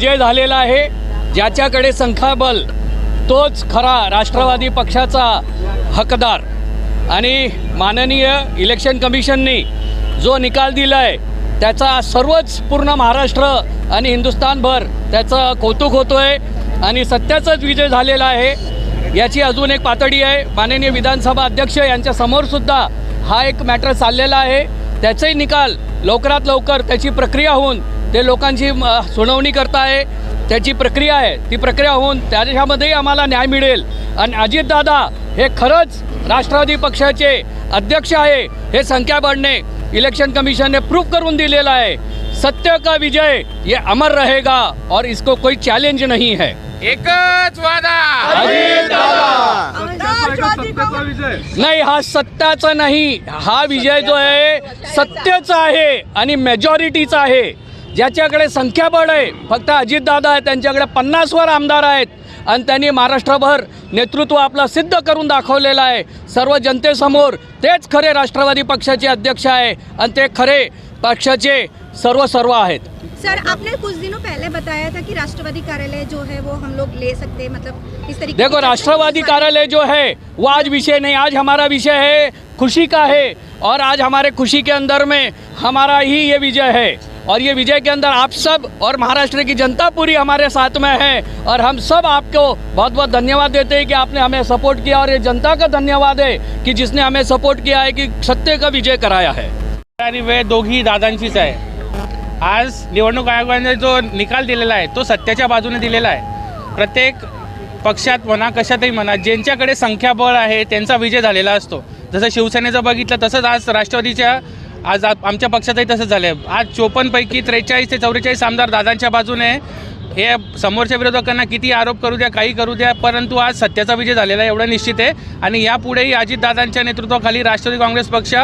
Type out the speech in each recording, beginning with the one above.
विजय झालेला आहे. ज्याच्याकडे संख्याबल तोच खरा राष्ट्रवादी पक्षाचा हकदार. आणि माननीय इलेक्शन कमिशननी जो निकाल दिला आहे त्याचा सर्वच पूर्ण महाराष्ट्र आणि हिंदुस्थानभर त्याचं कौतुक होतो आहे आणि सत्याचाच विजय झालेला आहे. याची अजून एक पातळी आहे. माननीय विधानसभा अध्यक्ष यांच्यासमोरसुद्धा हा एक मॅटर चाललेला आहे. त्याचाही निकाल लवकरात लवकर त्याची प्रक्रिया होऊन ते लोकांची सुनावणी करताय त्याची प्रक्रिया आहे. ती प्रक्रिया होऊन त्याच्यामध्येही आम्हाला न्याय मिळेल. आणि अजितदादा हे खरंच राष्ट्रवादी पक्षाचे अध्यक्ष आहे हे संख्याबळने इलेक्शन कमिशन ने प्रूफ करून दिलेला आहे. सत्य का विजय ये अमर रहेगा और इसको कोई चैलेंज नहीं है. एकच वादा! नाही हा सत्याचा नाही. हा विजय जो आहे सत्याचा आहे आणि मेजॉरिटीचा आहे. ज्याच्याकडे संख्याबळ आहे फक्त अजितदादा आहे त्यांच्याकडे पन्नासवर आमदार आहेत. आणि त्यांनी महाराष्ट्रभर नेतृत्व आपलं सिद्ध करून दाखवलेलं आहे. सर्व जनतेसमोर तेच खरे राष्ट्रवादी पक्षाचे अध्यक्ष आहे आणि ते खरे पक्षाचे सर्व सर्व आहेत. सर आपने कुछ दिनों पहले बताया था कि राष्ट्रवादी कार्यालय जो है वो हम लोग ले सकते हैं मतलब इस तरीके देखो राष्ट्रवादी कार्यालय जो है वो आज विषय नहीं आज हमारा विषय है खुशी का है और आज हमारे खुशी के अंदर में हमारा ही ये विजय है। और ये विजय के अंदर आप सब और महाराष्ट्र की जनता पूरी हमारे साथ में है। और हम सब आपको बहुत बहुत धन्यवाद देते हैं कि आपने हमें सपोर्ट किया और ये जनता का धन्यवाद है कि जिसने हमें सपोर्ट किया है कि सत्य का विजय कराया है। आणि वेळ दोघी दादांचीच आहे. आज निवडणूक आयोगाने जो निकाल दिलेला आहे तो सत्याच्या बाजूने दिलेला आहे. प्रत्येक पक्षात म्हणा कशातही म्हणा ज्यांच्याकडे संख्याबळ आहे त्यांचा विजय झालेला असतो. जसं शिवसेनेचं बघितलं तसंच आज राष्ट्रवादीच्या आज आमच्या पक्षातही तसंच झालं आहे आज चोपन्नपैकी त्रेचाळीस ते चौवेचाळीस आमदार दादांच्या बाजूने हे समोरच्या विरोधकांना किती आरोप करू द्या काही करू द्या परंतु आज सत्याचा विजय झालेला आहे एवढं निश्चित आहे. आणि यापुढेही अजितदादांच्या नेतृत्वाखाली राष्ट्रवादी काँग्रेस पक्ष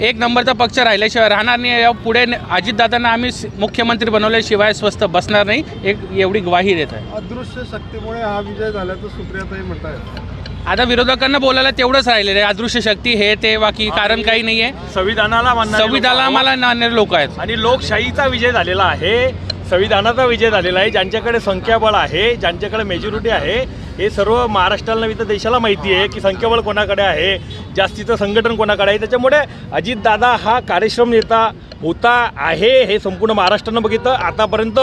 एक नंबरचा पक्ष राहिल्याशिवाय राहणार नाही. या पुढे अजितदादांना आम्ही मुख्यमंत्री बनवल्याशिवाय स्वस्त बसणार नाही. एक एवढी ग्वाही देत आहे. अदृश्य शक्तीमुळे हा विजय झाल्याचं सुप्रियाताई म्हणतात आता विरोधकांना बोलायला तेवढंच राहिलेलं आहे. अदृश्य शक्ती हे ते बाकी कारण काही नाही आहे संविधानाला मानणारे संविधानाला लोकं. मानणारे लोक आहेत. आणि लोकशाहीचा विजय झालेला आहे. संविधानाचा विजय झालेला आहे. ज्यांच्याकडे संख्याबळ आहे ज्यांच्याकडे मेजॉरिटी आहे हे सर्व महाराष्ट्राला नव्हे तर देशाला माहिती आहे की संख्याबळ कोणाकडे आहे जास्तीचं संघटन कोणाकडे आहे. त्याच्यामुळे अजितदादा हा कार्यक्षम नेता होता आहे हे संपूर्ण महाराष्ट्रानं बघितलं. आतापर्यंत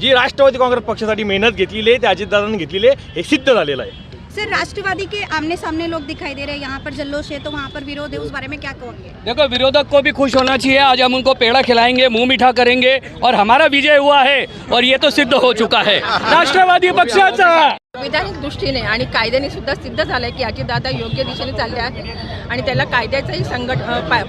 जी राष्ट्रवादी काँग्रेस पक्षासाठी मेहनत घेतलेली आहे ते अजितदादांनी घेतलेली आहे हे सिद्ध झालेलं आहे. सर राष्ट्रवादी के आमने सामने लोग दिखाई दे रहे हैं। यहाँ पर जल्लोष है तो वहाँ पर विरोध है उस बारे में क्या कहोगे? देखो विरोधक को भी खुश होना चाहिए। आज हम उनको पेड़ा खिलाएंगे मुंह मीठा करेंगे और हमारा विजय हुआ है और ये तो सिद्ध हो चुका है। राष्ट्रवादी पक्षाचा। संविधानिक दृष्टीने आणि कायद्याने सुद्धा सिद्ध झालं आहे की अजितदादा योग्य दिशेने चालले आहेत आणि त्याला कायद्याचंही संघट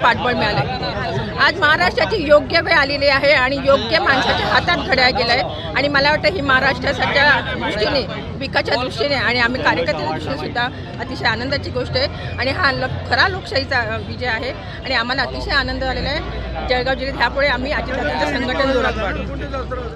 पाठबळ मिळालं आहे आज महाराष्ट्राची योग्य वेळ आलेली आहे आणि योग्य माणसाच्या हातात घड्याळ गेलं आहे आणि मला वाटतं ही महाराष्ट्राच्या दृष्टीने विकाच्या दृष्टीने आणि आम्ही कार्यकर्त्याच्या दृष्टीने सुद्धा अतिशय आनंदाची गोष्ट आहे. आणि हा ल खरा लोकशाहीचा विजय आहे. आणि आम्हाला अतिशय आनंद झालेला आहे. जळगाव जिल्ह्यात ह्यापुढे आम्ही अजितदादांचं संघटन जोरात